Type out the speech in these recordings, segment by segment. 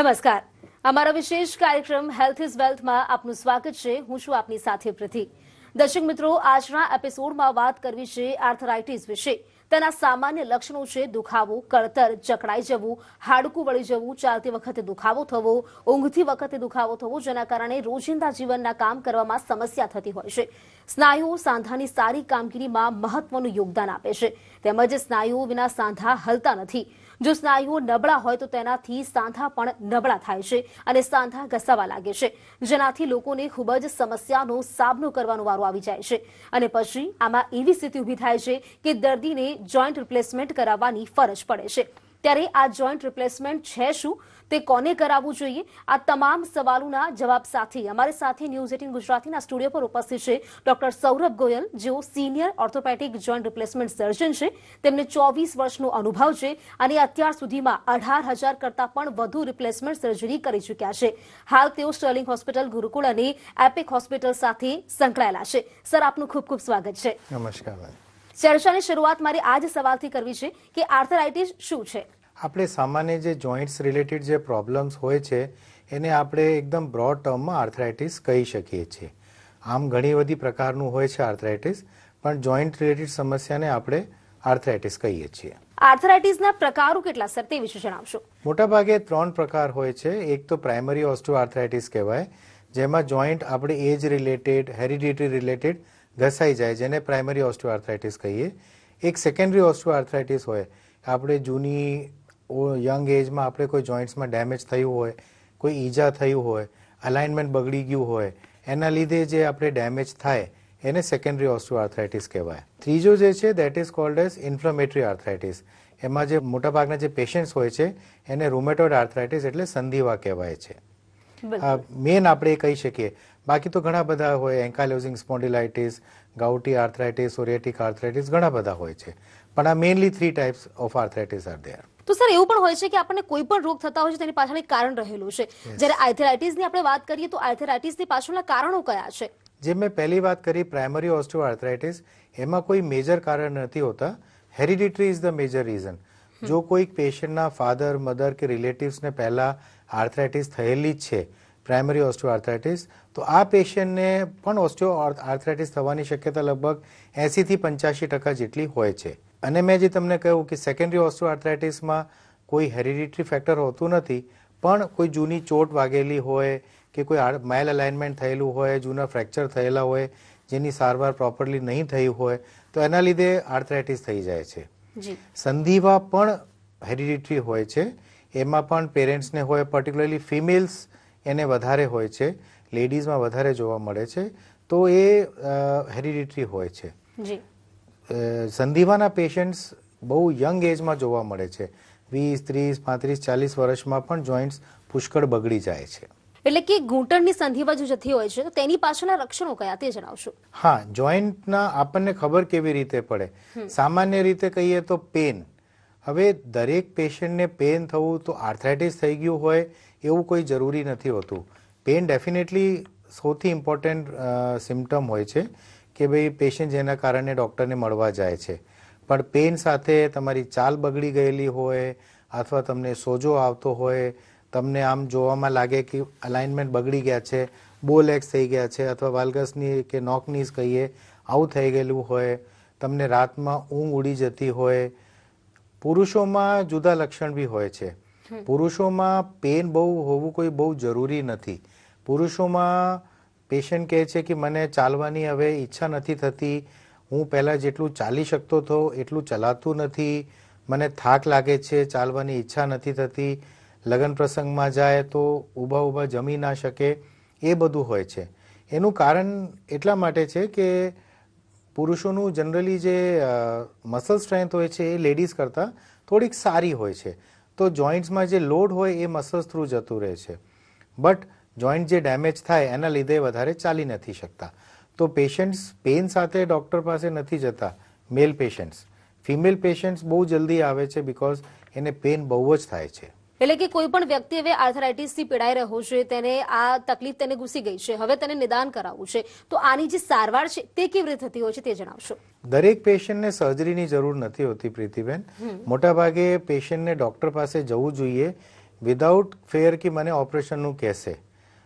નમસ્કાર. અમારા વિશેષ કાર્યક્રમ હેલ્થ ઇઝ વેલ્થમાં આપનું સ્વાગત છે. હું છું આપની સાથે પૃથ્વી દર્શક મિત્રો, આજના એપિસોડમાં વાત કરવી છે આર્થરાઇટીસ વિશે. તેના સામાન્ય લક્ષણો છે દુખાવો, કળતર જકડાઈ જવું, હાડકું વળી જવું, ચાલતી વખતે દુખાવો થવો ઊંઘતી વખતે દુખાવો થવો, જેના કારણે રોજિંદા જીવનના કામ કરવામાં સમસ્યા થતી હોય છે. સ્નાયુઓ સાંધાની સારી કામગીરીમાં મહત્વનું યોગદાન આપે છે. તેમજ સ્નાયુઓ વિના સાંધા હલતા નથી. જો સ્નાયુઓ નબળા હોય તો તેનાથી સાંધા પણ નબળા થાય છે અને સાંધા ઘસાવા લાગે છે. જેનાથી લોકોને ખૂબ જ સમસ્યાનો સામનો કરવાનો વારો આવી જાય છે. અને પછી આમાં એવી સ્થિતિ ઊભી થાય છે કે દર્દીને જોઈન્ટ રિપ્લેસમેન્ટ કરાવવાની ફરજ પડે છે. ત્યારે આ જોઈન્ટ રિપ્લેસમેન્ટ છે શું? તે કોને કરાવવું જોઈએ? આ તમામ સવાલોના જવાબ સાથે અમારી સાથે ન્યૂઝ એટીન ગુજરાતીના સ્ટુડિયો પર ઉપસ્થિત છે ડોક્ટર સૌરભ ગોયલ, જેઓ senior orthopaedic joint replacement surgeon છે. તેમને ચોવીસ વર્ષનો અનુભવ છે અને અત્યાર સુધીમાં અઢાર હજાર કરતાં પણ વધુ રિપ્લેસમેન્ટ સર્જરી કરી ચૂક્યા છે. હાલ તેઓ સ્ટર્લિંગ હોસ્પિટલ, ગુરુકુળ અને એપિક હોસ્પિટલ સાથે સંકળાયેલા છે. સર, આપનું ખૂબ ખૂબ સ્વાગત છે. નમસ્કાર ચર્ચાની શરૂઆત મારે આ જ સવાલથી કરવી છે કે આર્થરાઇટિસ શું છે? આપણે સામાન્ય જે જોઈન્ટ્સ રિલેટેડ જે પ્રોબ્લેમ્સ હોય છે એને આપણે એકદમ બ્રોડ ટર્મમાં આર્થરાઇટિસ કહી શકીએ છીએ. આમ ઘણી બધી પ્રકારનું હોય છે આર્થરાઇટિસ પણ જોઈન્ટ રિલેટેડ સમસ્યાને આપણે આર્થરાઇટિસ કહીએ છીએ. આર્થરાઇટિસના પ્રકારો કેટલા સર તે વિશે જણાવશો? મોટાભાગે ત્રણ પ્રકાર હોય છે. એક તો પ્રાઇમરી ઓસ્ટિયોઆર્થરાઇટિસ કહેવાય જેમાં જોઈન્ટ આપણે એજ રિલેટેડ હેરિડિટરી રિલેટેડ ઘસાઈ જાય જેને પ્રાઇમરી ઓસ્ટિયોઆર્થરાઇટિસ કહીએ. એક સેકન્ડરી ઓસ્ટિયોઆર્થરાઇટિસ હોય. આપણે જૂની યંગ એજમાં આપણે કોઈ જોઈન્ટ્સમાં ડેમેજ થયું હોય કોઈ ઈજા થયું હોય અલાઇનમેન્ટ બગડી ગયું હોય એના લીધે જે આપણે ડેમેજ થાય એને સેકન્ડરી ઓસ્ટિયોઆર્થરાઇટિસ કહેવાય. ત્રીજો જે છે that is called as inflammatory arthritis એમાં જે મોટાભાગના જે પેશન્ટ્સ હોય છે એને રૂમેટોઇડ આર્થરાઇટિસ એટલે સંધિવા કહેવાય છે. મેન આપણે એ કહી શકીએ. બાકી તો ઘણા બધા હોય ankylosing spondylitis gouty arthritis psoriatic arthritis ઘણા બધા હોય છે. પણ આ mainly three types of arthritis are there તો સર એવું પણ હોય છે કે આપણને કોઈ પણ રોગ થતા હોય છે તેની પાછળ એક કારણ રહેલું છે. જ્યારે આર્થરાઇટિસની આપણે વાત કરીએ તો આર્થરાઇટિસની પાછળના કારણો કયા છે? જે મેં પહેલી વાત કરી પ્રાઇમરી ઓસ્ટિયોઆર્થરાઇટિસ એમાં કોઈ મેજર કારણ નથી હોતા. Hereditary is the major reason જો કોઈક પેશન્ટના ફાધર મધર કે રિલેટિવ્સને પહેલા આર્થરાઇટિસ થયેલી જ છે પ્રાઇમરી ઓસ્ટિયોઆર્થરાઇટિસ. તો આ પેશન્ટને પણ ઓસ્ટિયો આર્થરાઇટિસ થવાની શક્યતા લગભગ એંસીથી પંચ્યાસી ટકા જેટલી હોય છે. અને મેં જે તમને કહ્યું કે સેકન્ડરી ઓસ્ટિયોઆર્થરાઇટિસમાં કોઈ હેરિડિટરી ફેક્ટર હોતું નથી પણ કોઈ જૂની ચોટ વાગેલી હોય કે કોઈ માઇલ અલાઇનમેન્ટ થયેલું હોય જૂના ફ્રેક્ચર થયેલા હોય જેની સારવાર પ્રોપરલી નહીં થઈ હોય તો એના લીધે આર્થરાઇટિસ થઈ જાય છે. સંધિવા પણ હેરિડિટરી હોય છે. એમાં પણ પેરેન્ટ્સને હોય પર્ટિક્યુલરલી ફિમેલ્સ એને વધારે હોય છે લેડીઝમાં વધારે જોવા મળે છે તો એ હેરિડિટરી હોય છે. સંધિવાના પેશન્ટ્સ બહુ યંગ એજમાં જોવા મળે છે. વીસ ત્રીસ પાંત્રીસ ચાલીસ વર્ષમાં પણ જોઈન્ટ્સ પુષ્કળ બગડી જાય છે. એટલે કે ઘૂંટણની સંધિવા જો જતી હોય છે તો તેની પાછળના લક્ષણો કયા તે જણાવશો? હા જોઈન્ટના આપણને ખબર કેવી રીતે પડે? સામાન્ય રીતે કહીએ તો પેન. હવે દરેક પેશન્ટને પેન થવું તો આર્થરાઇટિસ થઈ ગયું હોય એવું કોઈ જરૂરી નથી હોતું. પેન ડેફિનેટલી સૌથી ઇમ્પોર્ટન્ટ સિમ્ટમ હોય છે કે ભાઈ પેશન્ટ જેના કારણે ડૉક્ટરને મળવા જાય છે. પણ પેન સાથે તમારી ચાલ બગડી ગયેલી હોય અથવા તમને સોજો આવતો હોય, તમને આમ જોવામાં લાગે કે અલાઇનમેન્ટ બગડી ગયા છે બોલેક્સ થઈ ગયા છે અથવા વાલ્ગસની કે નોકનીસ કહીએ, આવું થઈ ગયેલું હોય, તમને રાતમાં ઊંઘ ઉડી જતી હોય, પુરુષોમાં જુદા લક્ષણ બી હોય છે. પુરુષોમાં પેન બહુ હોવું કોઈ બહુ જરૂરી નથી. પુરુષોમાં પેશન્ટ કહે છે કે મને ચાલવાની હવે ઈચ્છા નથી થતી. હું પહેલાં જેટલું ચાલી શકતો હતો એટલું ચલાતું નથી. મને થાક લાગે છે, ચાલવાની ઈચ્છા નથી થતી. લગ્ન પ્રસંગમાં જાય તો ઊભા ઊભા જમી ના શકે. એ બધું હોય છે. એનું કારણ એટલા માટે છે કે પુરુષોનું જનરલી જે મસલ સ્ટ્રેન્થ હોય છે એ લેડીઝ કરતાં થોડીક સારી હોય છે. તો જોઈન્ટ્સમાં જે લોડ હોય એ મસલ્સ થ્રુ જતું રહે છે. બટ જોઈન્ટ જે ડેમેજ થાય એના લીધે વધારે ચાલી નથી શકતા. તો પેશન્ટ્સ પેન સાથે ડૉક્ટર પાસે નથી જતા મેલ પેશન્ટ્સ ફિમેલ પેશન્ટ્સ બહુ જલ્દી આવે છે બિકોઝ એને પેન બહુ જ થાય છે. એટલે કે કોઈ પણ વ્યક્તિ હવે આર્થરાઇટિસથી પીડાઈ રહ્યો છે, તેને આ તકલીફ તેને ઘૂસી ગઈ છે, હવે તેને નિદાન કરાવવું છે. તો આની જે સારવાર છે તે કેવી રીતે થતી હોય છે તે જણાવશો. દરેક પેશન્ટને સર્જરીની જરૂર નથી હોતી પ્રીતિબેન. મોટાભાગે પેશન્ટને ડોક્ટર પાસે જવું જોઈએ વિધાઉટ ફેર કે મને ઓપરેશનનું કહેશે.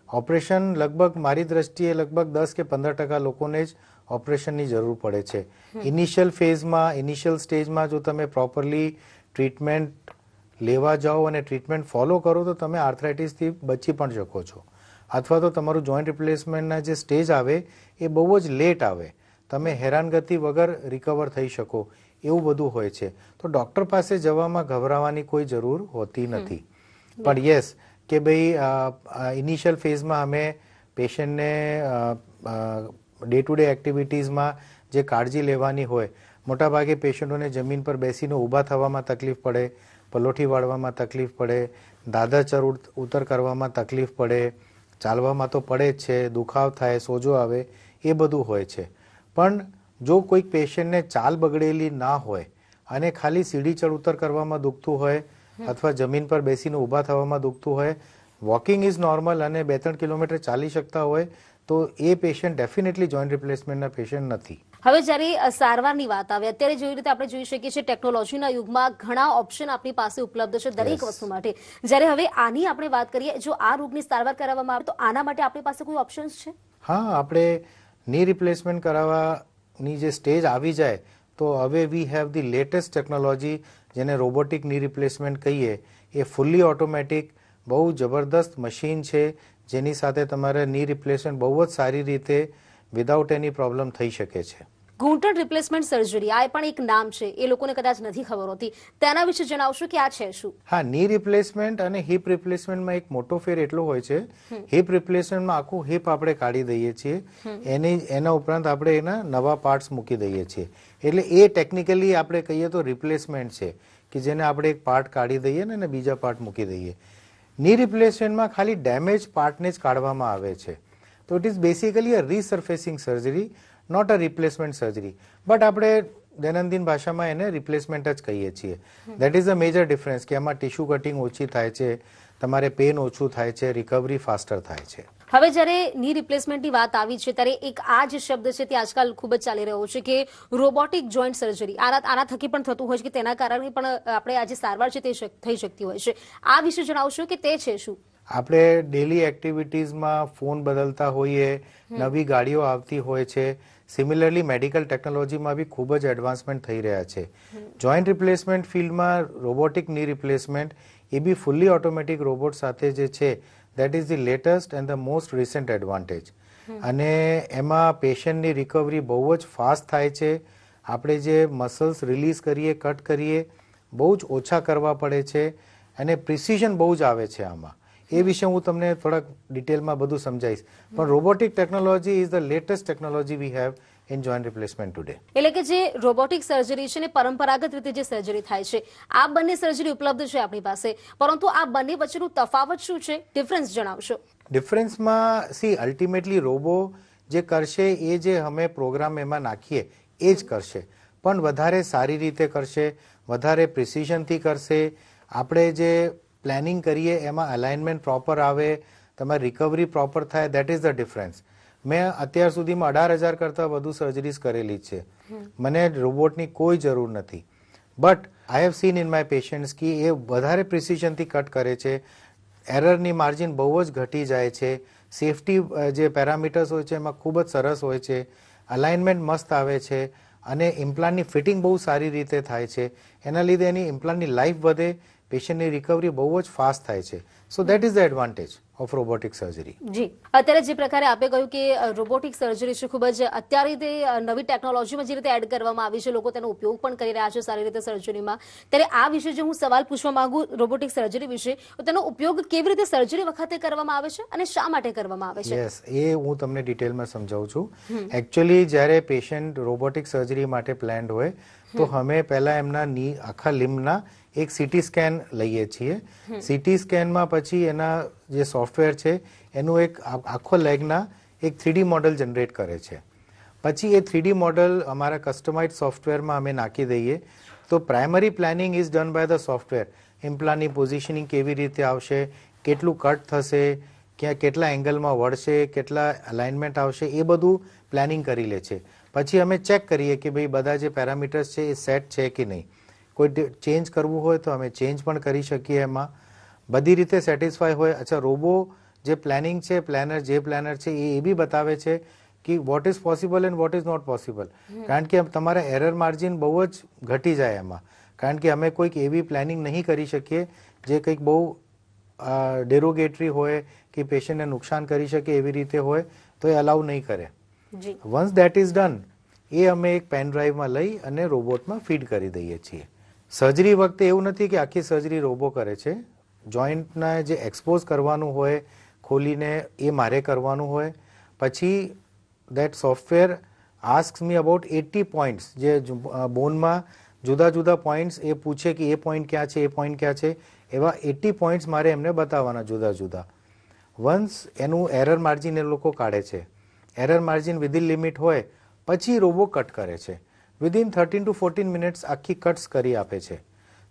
ઓપરેશન લગભગ મારી દ્રષ્ટિએ લગભગ દસ કે પંદર ટકા લોકોને જ ઓપરેશનની જરૂર પડે છે. ઇનિશિયલ ફેઝમાં ઇનિશિયલ સ્ટેજમાં જો તમે પ્રોપરલી ટ્રીટમેન્ટ લેવા જાઓ અને ટ્રીટમેન્ટ ફોલો કરો તો તમે આર્થરાઇટિસથી બચી પણ શકો છો. અથવા તો તમારું જોઈન્ટ રિપ્લેસમેન્ટના જે સ્ટેજ આવે એ બહુ જ લેટ આવે. તમે હેરાનગતિ વગર રિકવર થઈ શકો. એવું બધું હોય છે. તો ડૉક્ટર પાસે જવામાં ગભરાવાની કોઈ જરૂર હોતી નથી. પણ યસ કે ભાઈ ઇનિશિયલ ફેઝમાં અમે પેશન્ટને ડે ટુ ડે એક્ટિવિટીઝમાં જે કાળજી લેવાની હોય મોટાભાગે પેશન્ટોને જમીન પર બેસીને ઊભા થવામાં તકલીફ પડે પલોઠી વાળવામાં તકલીફ પડે દાદર ચર ઉતર કરવામાં તકલીફ પડે ચાલવામાં તો પડે જ છે દુખાવ થાય સોજો આવે એ બધું હોય છે. પણ જો કોઈક પેશન્ટને ચાલ બગડેલી ના હોય અને ખાલી સીડી ચડ ઉતર કરવામાં દુખતું હોય અથવા જમીન પર બેસીને ઊભા થવામાં દુખતું હોય વોકિંગ ઇઝ નોર્મલ અને બે ત્રણ કિલોમીટર ચાલી શકતા હોય તો એ પેશન્ટ ડેફિનેટલી જોઈન્ટ રિપ્લેસમેન્ટના પેશન્ટ નથી. હવે જ્યારે સારવારની વાત આવે અત્યારે જેવી રીતે આપણે જોઈ શકીએ છીએ ટેકનોલોજીના યુગમાં ઘણા ઓપ્શન આપણી પાસે ઉપલબ્ધ છે દરેક વસ્તુ માટે. જ્યારે હવે આની આપણે વાત કરીએ જો આ રોગની સારવાર કરાવવામાં આવે તો આના માટે આપણી પાસે કોઈ ઓપ્શન્સ છે? હા આપણે ની રિપ્લેસમેન્ટ કરાવવાની જે સ્ટેજ આવી જાય, તો હવે we have the latest technology જેને રોબોટિકની રિપ્લેસમેન્ટ કહીએ, એ ફૂલ્લી ઓટોમેટિક બહુ જબરદસ્ત મશીન છે, જેની સાથે તમારે ની રિપ્લેસમેન્ટ બહુ જ સારી રીતે વિધાઉટ એની પ્રોબ્લેમ થઈ શકે છે. ઘૂંટણ રિપ્લેસમેન્ટ સર્જરી આ પણ એક નામ છે. એ લોકોને કદાચ નથી ખબર હોતી. તેના વિશે જણાવશો કે આ છે શું? હા ની રિપ્લેસમેન્ટ અને હિપ રિપ્લેસમેન્ટમાં એક મોટો ફેર એટલો હોય છે. હિપ રિપ્લેસમેન્ટમાં આખું હિપ આપણે કાઢી દઈએ છીએ. એની એના ઉપરાંત આપણે એના નવા પાર્ટ્સ મૂકી દઈએ છીએ. એટલે એ ટેકનિકલી આપણે કહીએ તો રિપ્લેસમેન્ટ છે કે જેને આપણે એક પાર્ટ કાઢી દઈએ ને અને બીજા પાર્ટ મૂકી દઈએ. ની રિપ્લેસમેન્ટમાં ખાલી ડેમેજ પાર્ટને જ કાઢવામાં આવે છે. તો it is basically a resurfacing surgery not a replacement surgery but આપણે દૈનંદિન ભાષામાં એને રિપ્લેસમેન્ટ જ કહીએ છીએ. That is a major difference કે એમાં ટિશ્યુ કટિંગ ઓછી થાય છે, તમારે પેન ઓછું થાય છે રિકવરી ફાસ્ટર થાય છે. હવે જ્યારે ની રિપ્લેસમેન્ટની વાત આવી છે, ત્યારે એક આ જ શબ્દ છે તે આજકાલ ખૂબ જ ચાલી રહ્યો છે કે રોબોટિક જોઈન્ટ સર્જરી આના આના થકી પણ થતું હોય છે કે તેના કારણે પણ આપણે આજે સારવાર છે તે થઈ શકતી હોય છે. આ વિશે જણાવશો કે તે છે શું? આપણે ડેલી એક્ટિવિટીઝમાં ફોન બદલતા હોઈએ નવી ગાડીઓ આવતી હોય છે. સિમિલરલી મેડિકલ ટેકનોલોજીમાં બી ખૂબ જ એડવાન્સમેન્ટ થઈ રહ્યા છે. જોઈન્ટ રિપ્લેસમેન્ટ ફિલ્ડમાં રોબોટિકની રિપ્લેસમેન્ટ એ બી ફૂલ્લી ઓટોમેટિક રોબોટ સાથે જે છે that is the latest and the most recent advantage અને એમાં પેશન્ટની રિકવરી બહુ જ ફાસ્ટ થાય છે. આપણે જે મસલ્સ રિલીઝ કરીએ કટ કરીએ બહુ જ ઓછા કરવા પડે છે. અને પ્રિસિઝન બહુ જ આવે છે આમાં. એ વિશે હું તમને થોડાક ડિટેલમાં બધું સમજાવીશ. પણ robotic technology is the latest technology we have in joint replacement today એટલે કે જે રોબોટિક સર્જરી છે ને પરંપરાગત રીતે જે સર્જરી થાય છે આ બંને સર્જરી ઉપલબ્ધ છે આપણી પાસે. પરંતુ આ બંને વચ્ચેનું તફાવત શું છે? ડિફરન્સ જણાવશો. ડિફરન્સમાં સી અલ્ટિમેટલી રોબો જે કરશે એ જે અમે પ્રોગ્રામ એમાં નાખીએ એ જ કરશે. પણ વધારે સારી રીતે કરશે વધારે પ્રિસિઝનથી કરશે. આપણે જે પ્લાનિંગ કરીએ, એમાં અલાઇનમેન્ટ પ્રોપર આવે, તમારી રિકવરી પ્રોપર થાય દેટ ઇઝ ધ ડિફરન્સ મેં અત્યાર સુધીમાં અઢાર હજાર કરતાં વધુ સર્જરીઝ કરેલી છે. મને રોબોટની કોઈ જરૂર નથી. But I have seen in my patients કે એ વધારે પ્રિસિશનથી કટ કરે છે. એરરની માર્જિન બહુ જ ઘટી જાય છે. સેફટી જે પેરામીટર્સ હોય છે, એમાં ખૂબ જ સરસ હોય છે. અલાઇનમેન્ટ મસ્ત આવે છે. અને ઇમ્પ્લાન્ટની ફિટિંગ બહુ સારી રીતે થાય છે. એના લીધે એની ઇમ્પ્લાન્ટની લાઈફ વધે. પેશન્ટની રિકવરી બહુ જ ફાસ્ટ થાય છે. So that is the advantage of robotic surgery જી. અત્યારે જે પ્રકારે આપે કહ્યું કે રોબોટિક સર્જરી છે ખૂબ જ અત્યારે તે નવી ટેકનોલોજીમાં જે રીતે એડ કરવામાં આવી છે લોકો તેનો ઉપયોગ પણ કરી રહ્યા છે સારી રીતે સર્જરીમાં ત્યારે આ વિશે જો હું સવાલ પૂછવા માંગુ રોબોટિક સર્જરી વિશે તો તેનો ઉપયોગ કેવી રીતે સર્જરી વખતે કરવામાં આવે છે અને શા માટે કરવામાં આવે છે? યસ એ હું તમને ડિટેલમાં સમજાવું છું. એકચ્યુઅલી જ્યારે પેશન્ટ રોબોટિક સર્જરી માટે પ્લાન્ડ હોય તો અમે પહેલા એમના ની આખા લિમ્બના એક સીટી સ્કેન લઈએ છીએ. સીટી સ્કેનમાં પછી એના જે સોફ્ટવેર છે, એનું એક આખો લેગના એક થ્રીડી મોડલ જનરેટ કરે છે. પછી એ થ્રીડી મોડલ અમારા કસ્ટમાઇઝ સોફ્ટવેરમાં અમે નાખી દઈએ. તો primary planning is done by the software ઇમ્પ્લાની positioning કેવી રીતે આવશે, કેટલું કટ થશે, ક્યાં, કેટલા એંગલમાં વળશે, કેટલા અલાઇનમેન્ટ આવશે, એ બધું પ્લાનિંગ કરી લે છે. પછી અમે ચેક કરીએ કે ભાઈ બધા જે પેરામીટર્સ છે એ સેટ છે કે નહીં. કોઈ ચેન્જ કરવું હોય તો અમે ચેન્જ પણ કરી શકીએ એમાં. બધી રીતે સેટિસ્ફાય હોય. અચ્છા રોબો જે પ્લાનિંગ છે પ્લાનર જે પ્લાનર છે એ એ બી બતાવે છે કે what is possible and what is not possible કારણ કે તમારા એરર માર્જિન બહુ જ ઘટી જાય એમાં. કારણ કે અમે કોઈક એવી પ્લાનિંગ નહીં કરી શકીએ જે કંઈક બહુ ડેરોગેટરી હોય કે પેશન્ટને નુકસાન કરી શકે એવી રીતે હોય તો એ અલાઉ નહીં કરે. વન્સ દેટ ઇઝ ડન એ અમે એક પેન ડ્રાઈવમાં લઈ અને રોબોટમાં ફીડ કરી દઈએ છીએ. સર્જરી વખતે એવું નથી કે આખી સર્જરી રોબો કરે છે. જોઈન્ટને જે એક્સપોઝ કરવાનું હોય, ખોલીને એ મારે કરવાનું હોય. પછી that software ask me about eighty points જે બોનમાં જુદા જુદા પોઈન્ટ્સ એ પૂછે કે એ પોઈન્ટ ક્યાં છે, એ પોઈન્ટ ક્યાં છે. એવા એટી પોઈન્ટ્સ મારે એમને બતાવવાના જુદા જુદા. વન્સ એનું એરર માર્જિન એ લોકો કાઢે છે. એરર માર્જિન વિધિન લિમિટ હોય, પછી રોબો કટ કરે છે. Within thirteen to fourteen minutes આખી કટ્સ કરી આપે છે.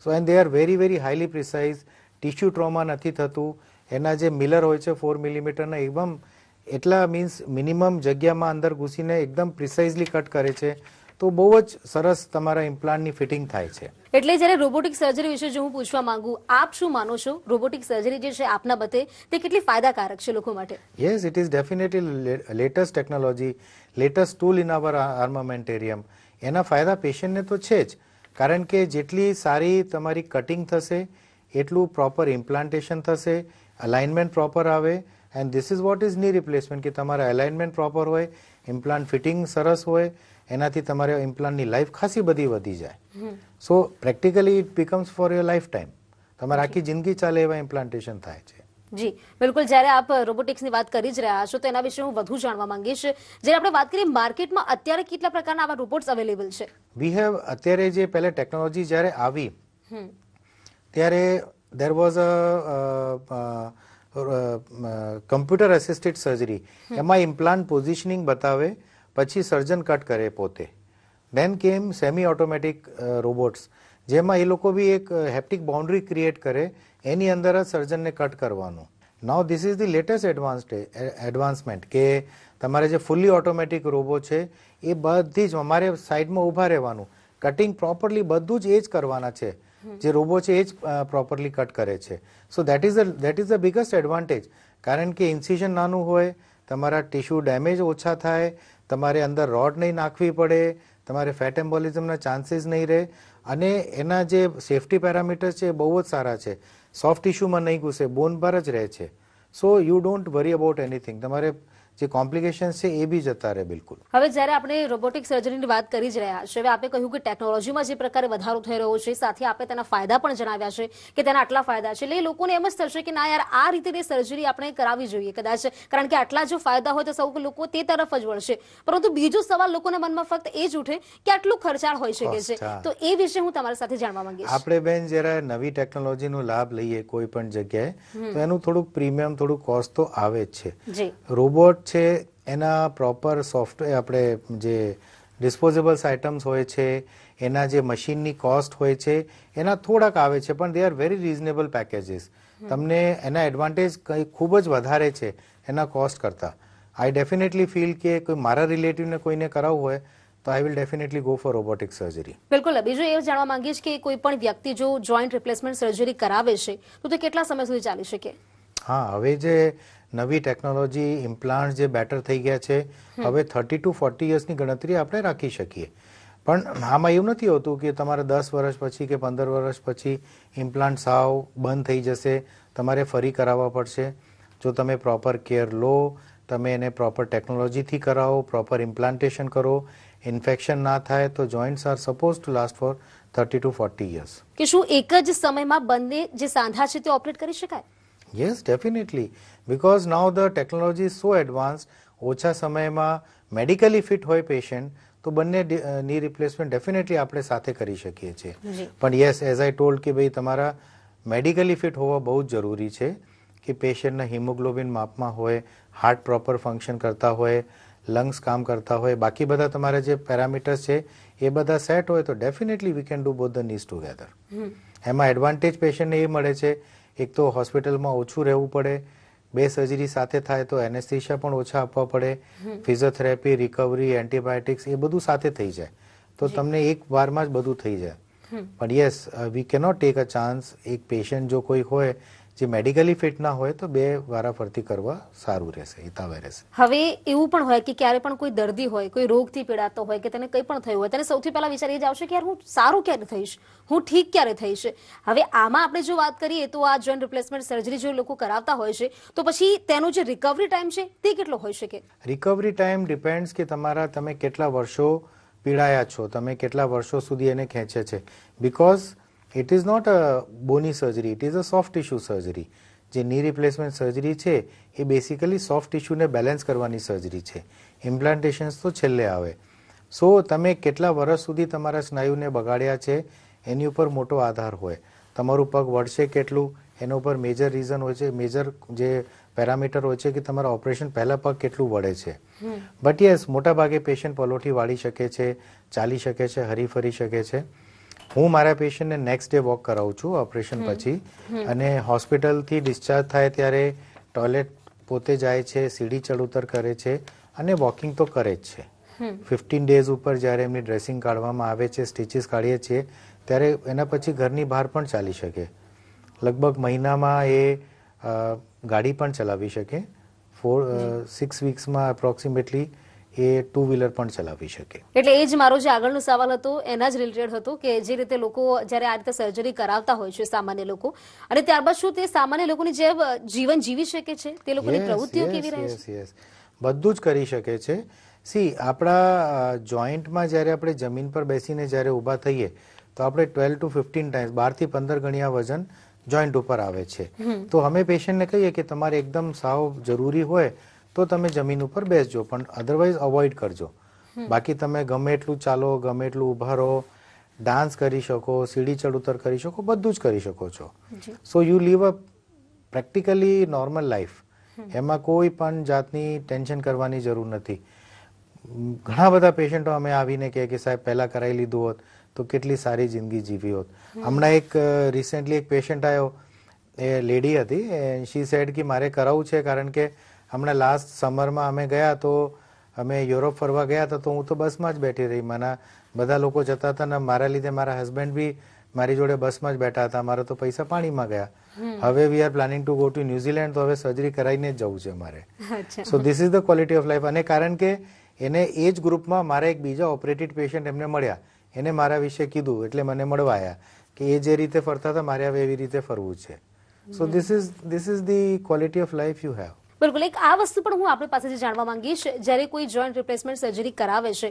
So and they are very very highly precise tissue trauma નથી થતું. એના જે મિલર હોય છે ફોર મિલીમીટરના એકદમ એટલા મીન્સ મિનિમમ જગ્યામાં અંદર ઘૂસીને એકદમ પ્રિસાઇઝલી કટ કરે છે. તો બહુ જ સરસ તમારા ઇમ્પ્લાન્ટની ફિટિંગ થાય છે. એટલે જ્યારે રોબોટિક સર્જરી વિશે જો હું પૂછવા માંગુ આપ શું માનો છો? રોબોટિક સર્જરી જે છે આપના મતે તે કેટલી ફાયદાકારક છે લોકો માટે? Yes it is definitely latest technology latest tool in our armamentarium એના ફાયદા પેશન્ટને તો છે જ કારણ કે જેટલી સારી તમારી કટિંગ થશે એટલું પ્રોપર ઇમ્પ્લાન્ટેશન થશે અલાઇનમેન્ટ પ્રોપર આવે એન્ડ ધીસ ઇઝ વોટ ઇઝની રિપ્લેસમેન્ટ કે તમારા અલાઇનમેન્ટ પ્રોપર હોય ઇમ્પ્લાન્ટ ફિટિંગ સરસ હોય એનાથી તમારે ઇમ્પ્લાન્ટની લાઈફ ખાસી બધી વધી જાય. So practically it becomes for your life time તમારે આખી જિંદગી ચાલે એવા ઇમ્પ્લાન્ટેશન થાય છે. જી બિલકુલ. જ્યારે આપ રોબોટિક્સની વાત કરી જ રહ્યા છો તો એના વિશે હું વધુ જાણવા માંગીશ. જ્યારે આપણે વાત કરીએ માર્કેટમાં અત્યારે કેટલા પ્રકારના આવા રોબોટ્સ અવેલેબલ છે? વી હેવ અત્યારે જે પહેલે ટેકનોલોજી જ્યારે આવી ત્યારે there was a computer assisted surgery એમાં ઇમ્પ્લાન્ટ પોઝિશનિંગ બતાવે પછી સર્જન કટ કરે પોતે. દેન કેમ સેમી ઓટોમેટિક રોબોટ્સ જેમાં એ લોકો બી એક હેપ્ટિક બાઉન્ડ્રી ક્રિએટ કરે એની અંદર જ સર્જનને કટ કરવાનું. Now this is the latest advance advancement કે તમારે જે ફૂલી ઓટોમેટિક રોબો છે એ બધી જ અમારે સાઈડમાં ઊભા રહેવાનું. કટિંગ પ્રોપરલી બધું જ એ જ કરવાના છે. જે રોબો છે એ જ પ્રોપરલી કટ કરે છે. So that is that is the biggest advantage કારણ કે ઇન્સિઝન નાનું હોય તમારા ટિશ્યુ ડેમેજ ઓછા થાય તમારે અંદર રોડ નહીં નાખવી પડે, તમારે ફેટ એમ્બોલિઝમના ચાન્સીસ નહીં રહે અને એના જે સેફટી પેરામીટર્સ છે એ બહુ જ સારા છે. સોફ્ટ ટિશ્યુમાં નહીં ઘૂસે બોન પર જ રહે છે. So you don't worry about anything તમારે જે કોમ્પ્લિકેશન છે એ બી જતા રહે બિલકુલ. હવે જ્યારે આપણે રોબોટિક સર્જરીની વાત કરી જ રહ્યા છે હવે આપણે કહ્યું કે ટેકનોલોજીમાં જે પ્રકારે વધારો થઈ રહ્યો છે સાથે આપણે તેના ફાયદા પણ જણાવ્યા છે કે તેના આટલા ફાયદા છે એટલે એ લોકોને એમ જ થશે કે ના યાર આ રીતે સર્જરી આપણે કરાવવી જોઈએ કદાચ કારણ કે આટલા જો ફાયદા હોય તો સૌ લોકો તે તરફ જ વળશે. પરંતુ બીજો સવાલ લોકોના મનમાં ફક્ત એ જ ઉઠે કે આટલું ખર્ચાળ હોઈ શકે છે. તો એ વિશે હું તમારી સાથે જાણવા માંગીશ. આપણે બેન જયારે નવી ટેકનોલોજીનો લાભ લઈએ કોઈ પણ જગ્યાએ તો એનું થોડુંક પ્રીમિયમ થોડું કોસ્ટ તો આવે જ છે. જી. છે એના પ્રોપર સોફ્ટવેર આપણે જે ડિસ્પોઝેબલ્સ આઇટમ્સ હોય છે એના જે મશીનની કોસ્ટ હોય છે એના થોડાક આવે છે પણ they are very reasonable packages તમને એના એડવાન્ટેજ કંઈ ખૂબ જ વધારે છે એના કોસ્ટ કરતાં. આઈ ડેફિનેટલી ફીલ કે કોઈ મારા રિલેટિવને કોઈને કરાવવું હોય તો I will definitely go for robotic surgery બિલકુલ. બીજું એ જાણવા માંગીશ કે કોઈ પણ વ્યક્તિ જો જોઈન્ટ રિપ્લેસમેન્ટ સર્જરી કરાવે છે તો તે કેટલા સમય સુધી ચાલી શકે? હા હવે જે નવી ટેકનોલોજી ઇમ્પ્લાન્ટ જે બેટર થઈ ગયા છે હવે થર્ટી ટુ ફોર્ટી યર્સની ગણતરી આપણે રાખી શકીએ. પણ આમાં એવું નથી હોતું કે તમારે દસ વર્ષ પછી કે પંદર વર્ષ પછી ઇમ્પ્લાન્ટ સાવ બંધ થઈ જશે તમારે ફરી કરાવવા પડશે. જો તમે પ્રોપર કેર લો તમે એને પ્રોપર ટેકનોલોજીથી કરાવો પ્રોપર ઇમ્પ્લાન્ટેશન કરો ઇન્ફેક્શન ના થાય તો joints are suppose to last for thirty to forty years. કે શું એક જ સમયમાં બંને જે સાંધા છે તે ઓપરેટ કરી શકાય? Yes, definitely because now the technology so advance ઓછા સમયમાં મેડિકલી ફિટ હોય પેશન્ટ તો બંને ની રિપ્લેસમેન્ટ ડેફિનેટલી આપણે સાથે કરી શકીએ છીએ. પણ યસ એઝ આઈ ટોલ્ડ કે ભાઈ તમારા મેડિકલી ફિટ હોવા બહુ જ જરૂરી છે કે પેશન્ટના હિમોગ્લોબિન માપમાં હોય હાર્ટ પ્રોપર ફંક્શન કરતા હોય લંગ્સ કામ કરતા હોય બાકી બધા તમારા જે પેરામીટર્સ છે એ બધા સેટ હોય તો definitely we can do both the knees together એમાં એડવાન્ટેજ પેશન્ટને એ મળે છે એક તો હોસ્પિટલમાં ઓછું રહેવું પડે બે સર્જરી સાથે થાય તો એનેસ્થિશિયા પણ ઓછા આપવા પડે ફિઝિયોથેરાપી રિકવરી એન્ટીબાયોટિક્સ એ બધું સાથે થઈ જાય. તો તમને એક વારમાં જ બધું થઈ જાય. પણ yes we cannot take a chance એક પેશન્ટ જો કોઈ હોય જે મેડિકલી ફિટ ના હોય તો બે વારાફરતી કરવા સારું રહેશે હિતાવહ રહેશે. હવે એવું પણ હોય કે ક્યારે પણ કોઈ દર્દી હોય કોઈ રોગથી પીડાતો હોય કે તેને કંઈ પણ થયું હોય તેને સૌથી પહેલા વિચાર એ જ આવશે કે યાર હું સારું ક્યારે થઈશ હું ઠીક ક્યારે થઈશ. હવે આમાં આપણે જો વાત કરીએ તો આ જોઈન્ટ રિપ્લેસમેન્ટ સર્જરી જો લોકો કરાવતા હોય છે તો પછી તેનો જે રિકવરી ટાઈમ છે તે કેટલો હોઈ શકે? રિકવરી ટાઈમ ડિપેન્ડ્સ કે તમારા તમે કેટલા વર્ષો પીડાયા છો તમે કેટલા વર્ષો સુધી એને ખેંચે છે. Because it is not a bony surgery it is a soft tissue surgery જે ની રિપ્લેસમેન્ટ સર્જરી છે એ બેસિકલી સોફ્ટ ટિશ્યુને બેલેન્સ કરવાની સર્જરી છે. ઇમ્પ્લાન્ટેશન્સ તો છેલ્લે આવે. સો તમે કેટલા વર્ષ સુધી તમારા સ્નાયુને બગાડ્યા છે એની ઉપર મોટો આધાર હોય. તમારું પગ વળશે કેટલું એના ઉપર મેજર રીઝન હોય છે મેજર જે પેરામીટર હોય છે કે તમારા ઓપરેશન પહેલાં પગ કેટલું વળે છે. બટ યસ મોટાભાગે પેશન્ટ પલોઠી વાળી શકે છે ચાલી શકે છે હરી ફરી શકે છે. હું મારા પેશન્ટને નેક્સ્ટ ડે વોક કરાવું છું ઓપરેશન પછી. અને હોસ્પિટલથી ડિસ્ચાર્જ થાય ત્યારે ટોયલેટ પોતે જાય છે સીડી ચડ ઉતર કરે છે અને વોકિંગ તો કરે જ છે. ફિફ્ટીન ડેઝ ઉપર જ્યારે એમની ડ્રેસિંગ કાઢવામાં આવે છે સ્ટીચીસ કાઢીએ છીએ ત્યારે એના પછી ઘરની બહાર પણ ચાલી શકે. લગભગ મહિનામાં એ ગાડી પણ ચલાવી શકે. ફોર સિક્સ વીક્સમાં એપ્રોક્સિમેટલી એ ટુ વ્હીલર પણ ચલાવી શકે. એટલે એ જ મારો જે આગળનો સવાલ હતો એના જ રિલેટેડ હતો કે જે રીતે લોકો જ્યારે આ રીતે સર્જરી કરાવતા હોય છે સામાન્ય લોકો અને ત્યારબાદ શું તે સામાન્ય લોકોની જેમ જીવન જીવી શકે છે? તે લોકોની પ્રવૃત્તિઓ કેવી રહે છે. બધું જ કરી શકે છે. સી આપણા જોઈન્ટમાં જ્યારે આપણે જમીન પર બેસીને જ્યારે ઊભા થઈએ તો આપણે ટ્વેલ્વ ટુ ફિફ્ટીન ટાઈમ્સ બારથી પંદર ગણ્યા વજન જોઈન્ટ ઉપર આવે છે. તો અમે પેશન્ટને કહીએ કે તમારે એકદમ સાવ જરૂરી હોય તો તમે જમીન ઉપર બેસજો પણ અધરવાઇઝ અવોઇડ કરજો. બાકી તમે ગમે એટલું ચાલો ગમે એટલું ઊભા રહો ડાન્સ કરી શકો સીડી ચડ ઉતર કરી શકો બધું જ કરી શકો છો. So you live a practically normal life એમાં કોઈ પણ જાતની ટેન્શન કરવાની જરૂર નથી. ઘણા બધા પેશન્ટો અમે આવીને કહે કે સાહેબ પહેલાં કરાવી લીધું હોત તો કેટલી સારી જિંદગી જીવી હોત. હમણાં એક રિસેન્ટલી એક પેશન્ટ આવ્યો એ લેડી હતી શી સેડ કે મારે કરાવવું છે કારણ કે હમણાં લાસ્ટ સમરમાં અમે ગયા તો અમે યુરોપ ફરવા ગયા હતા તો હું તો બસમાં જ બેઠી રહી. મને બધા લોકો જતા હતા ને મારા લીધે મારા હસબન્ડ બી મારી જોડે બસમાં જ બેઠા હતા. મારા તો પૈસા પાણીમાં ગયા. હવે we are planning to go to New Zealand તો હવે સર્જરી કરાવીને જ જવું છે મારે. So this is the quality of life અને કારણ કે એને એ જ ગ્રુપમાં મારા એક બીજા ઓપરેટેડ પેશન્ટ એમને મળ્યા. એને મારા વિશે કીધું એટલે મને મળવા આવ્યા કે એ જે રીતે ફરતા હતા મારે હવે એવી રીતે ફરવું છે. So this is this is the quality of life you have બિલકુલ એક આ વસ્તુ પણ હું આપણી પાસેથી જાણવા માંગીશ જ્યારે કોઈ જોઈન્ટ રિપ્લેસમેન્ટ સર્જરી કરાવે છે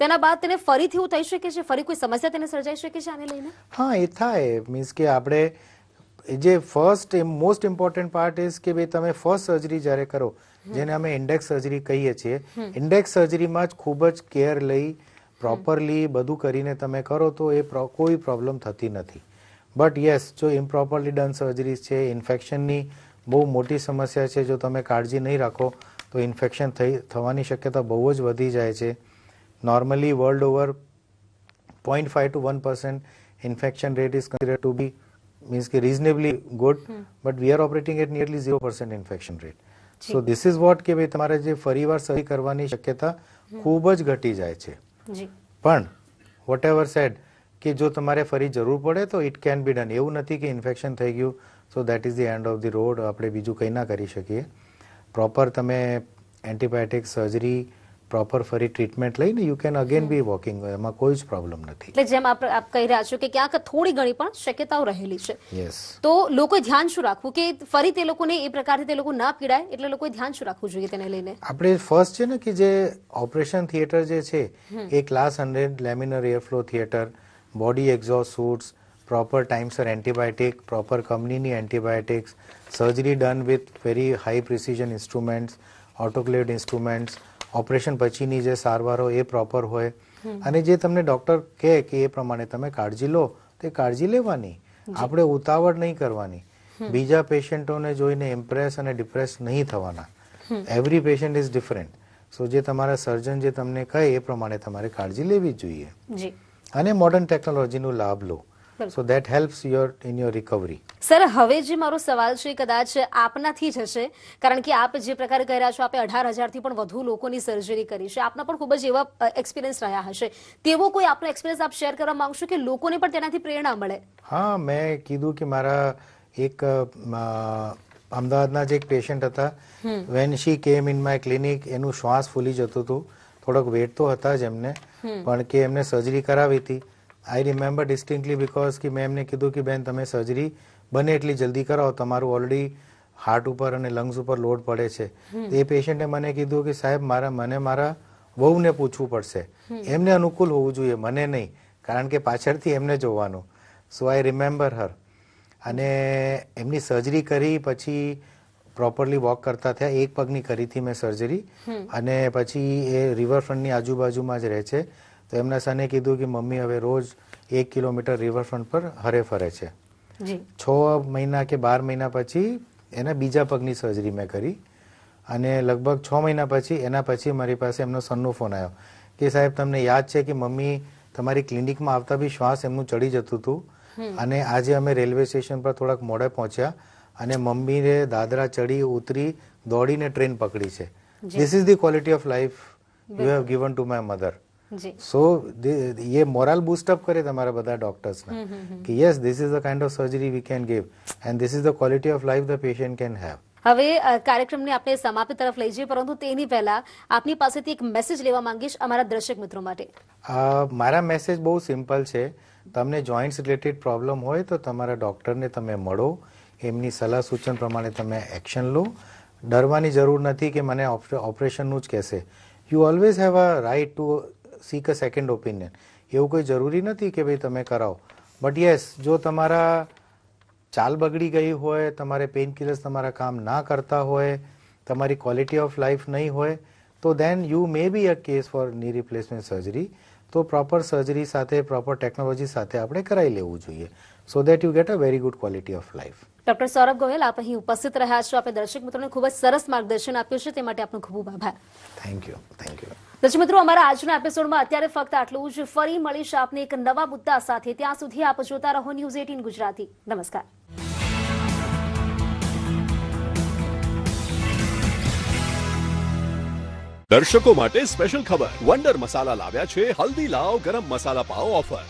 તેના બાદ તેને ફરીથી એવું થઈ શકે છે ફરી કોઈ સમસ્યા તેને સર્જાઈ શકે છે આને લઈને? હા એ થાય. મીન્સ કે આપણે જે first most important part is કે ભાઈ તમે ફર્સ્ટ સર્જરી જ્યારે કરો જેને અમે ઇન્ડેક્સ સર્જરી કહીએ છીએ ઇન્ડેક્સ સર્જરીમાં જ ખૂબ જ કેર લઈ પ્રોપરલી બધું કરીને તમે કરો તો એ કોઈ પ્રોબ્લેમ થતી નથી. બટ યસ જો ઇમ્પ્રોપરલી ડન સર્જરીઝ છે ઇન્ફેક્શનની બહુ મોટી સમસ્યા છે. જો તમે કાળજી નહીં રાખો તો ઇન્ફેક્શન થઈ થવાની શક્યતા બહુ જ વધી જાય છે. Normally world over point five to one percent infection rate is consider to be means કે reasonably good but we are operating at nearly zero percent infection rate so this is what કે ભાઈ તમારે જે ફરીવાર સહી કરવાની શક્યતા ખૂબ જ ઘટી જાય છે પણ વોટ એવર સેડ કે જો તમારે ફરી જરૂર પડે તો ઇટ કેન બી ડન એવું નથી કે ઇન્ફેક્શન થઈ ગયું so that is the end of the road આપણે બીજું કંઈ ના કરી શકીએ. પ્રોપર તમે એન્ટીબાયોટિક સર્જરી પ્રોપર ફરી ટ્રીટમેન્ટ લઈને you can again be walking એમાં કોઈ જ પ્રોબ્લેમ નથી. એટલે જેમ આપ આપ કહી રહ્યા છો કે ક્યાંક થોડી ઘણી પણ શક્યતાઓ રહેલી છે. યસ તો લોકોએ ધ્યાન શું રાખવું? કે ફરી તે લોકોને એ પ્રકારથી તે લોકો ના પીડાય એટલે લોકોએ ધ્યાન શું રાખવું જોઈએ તેને લઈને? આપણે ફર્સ્ટ છે ને કે જે ઓપરેશન થિયેટર જે છે એ class hundred laminar airflow theatre body exhaust suits proper ટાઈમસર એન્ટીબાયોટિક પ્રોપર કંપનીની antibiotics surgery done with very high precision instruments autoclaved instruments operation પછીની જે સારવારો એ પ્રોપર હોય. અને જે તમને ડૉક્ટર કહે કે એ પ્રમાણે તમે કાળજી લો તો એ કાળજી લેવાની. આપણે ઉતાવળ નહીં કરવાની. બીજા પેશન્ટોને જોઈને ઇમ્પ્રેસ અને ડિપ્રેસ નહીં થવાના. Every patient is different so જે તમારા સર્જન જે તમને કહે એ પ્રમાણે તમારે કાળજી લેવી જ જોઈએ. અને મોડર્ન ટેકનોલોજીનો લાભ લો. So that helps your in your recovery sir હવે જે મારો સવાલ છે કદાચ આપનાથી જ હશે કારણ કે આપ જે પ્રકારે કહી રહ્યા છો આપે અઢાર હજારથી પણ વધુ લોકોની સર્જરી કરી છે. આપના પણ ખૂબ જ એવા એક્સપિરિયન્સ રહ્યા હશે. તેવો કોઈ આપનો એક્સપિરિયન્સ આપ શેર કરવા માંગશો કે લોકોને પણ તેનાથી પ્રેરણા મળે? હા મેં કીધું કે મારા એક અમદાવાદના જે એક પેશન્ટ હતા વેન શી કેમ ઇન માય ક્લિનિક એનું શ્વાસ ફૂલી જતું હતું. થોડોક વેટ તો હતા જ એમને પણ કે એમને સર્જરી કરાવી હતી. આઈ રિમેમ્બર ડિસ્ટિંક્ટલી બીકોઝ કે મેં એમને કીધું કે બેન તમે સર્જરી બને એટલી જલ્દી કરાવો તમારું ઓલરેડી હાર્ટ ઉપર અને લંગ્સ ઉપર લોડ પડે છે એ પેશન્ટે મને કીધું કે સાહેબ મારા મને મારા વહુને પૂછવું પડશે એમને અનુકૂળ હોવું જોઈએ મને નહીં કારણ કે પાછળથી એમને જોવાનું સો આઈ રિમેમ્બર હર અને એમની સર્જરી કરી પછી પ્રોપરલી વોક કરતા થયા એક પગની કરી હતી મેં સર્જરી અને પછી એ રિવરફ્રન્ટની આજુબાજુમાં જ રહે છે તો એમના સને કીધું કે મમ્મી હવે રોજ એક કિલોમીટર રિવરફ્રન્ટ પર હરે ફરે છે. છ મહિના કે બાર મહિના પછી એના બીજા પગની સર્જરી મેં કરી અને લગભગ છ મહિના પછી એના પછી મારી પાસે એમનો સનનો ફોન આવ્યો કે સાહેબ તમને યાદ છે કે મમ્મી તમારી ક્લિનિકમાં આવતા બી શ્વાસ એમનું ચડી જતું હતું અને આજે અમે રેલવે સ્ટેશન પર થોડાક મોડે પહોંચ્યા અને મમ્મીને દાદરા ચડી ઉતરી દોડીને ટ્રેન પકડી છે. This is the quality of life you have given to my mother so ये મોરલ બૂસ્ટઅપ કરે તમારા બધા ડોક્ટર્સને કે yes this is the kind of surgery we can give and this is the quality of life the patient can have હવે કાર્યક્રમને આપણે સમાપ્તિ તરફ લઈ જઈએ પરંતુ તેની પહેલા આપની પાસેથી એક મેસેજ લેવા માંગીશ અમારા દર્શક મિત્રો માટે. મારા મેસેજ બહુ સિમ્પલ છે. તમને જોઈન્ટ્સ રિલેટેડ પ્રોબ્લેમ હોય તો તમારા ડોક્ટરને તમે મળો એમની સલાહ સૂચન પ્રમાણે તમે એક્શન લો. ડરવાની જરૂર નથી કે મને ઓપ- ઓપરેશનનું જ કહેશે. You always have a right to seek a second opinion એવું કોઈ જરૂરી નથી કે ભાઈ તમે કરાવો. બટ યસ જો તમારા ચાલ બગડી ગઈ હોય, તમારે પેઇન કિલર્સ તમારા કામ ના કરતા હોય, તમારી ક્વોલિટી ઓફ લાઈફ નહીં હોય, તો then you may be a case ફોરની replacement surgery તો પ્રોપર સર્જરી સાથે પ્રોપર ટેકનોલોજી સાથે આપણે કરાવી લેવું જોઈએ. So that you get a very good quality of life doctor Saurabh Goyal આપ અહીં ઉપસ્થિત રહ્યા છો. આપણે દર્શક મિત્રોને ખૂબ જ સરસ માર્ગદર્શન આપ્યું છે તે માટે આપનો ખૂબ ખૂબ આભાર. થેન્ક યુ થેન્ક યુ દર્શક મિત્રો અમારા આજના એપિસોડમાં અત્યારે ફક્ત આટલું જ. ફરી મળીશ આપને એક નવા મુદ્દા સાથે. ત્યાં સુધી આપ જોતા રહો ન્યૂઝ એટીન ગુજરાતી. નમસ્કાર. દર્શકો માટે સ્પેશિયલ ખબર. વંડર મસાલા લાવ્યા છે. હલ્દી લાવ ગરમ મસાલા પાવ ઓફર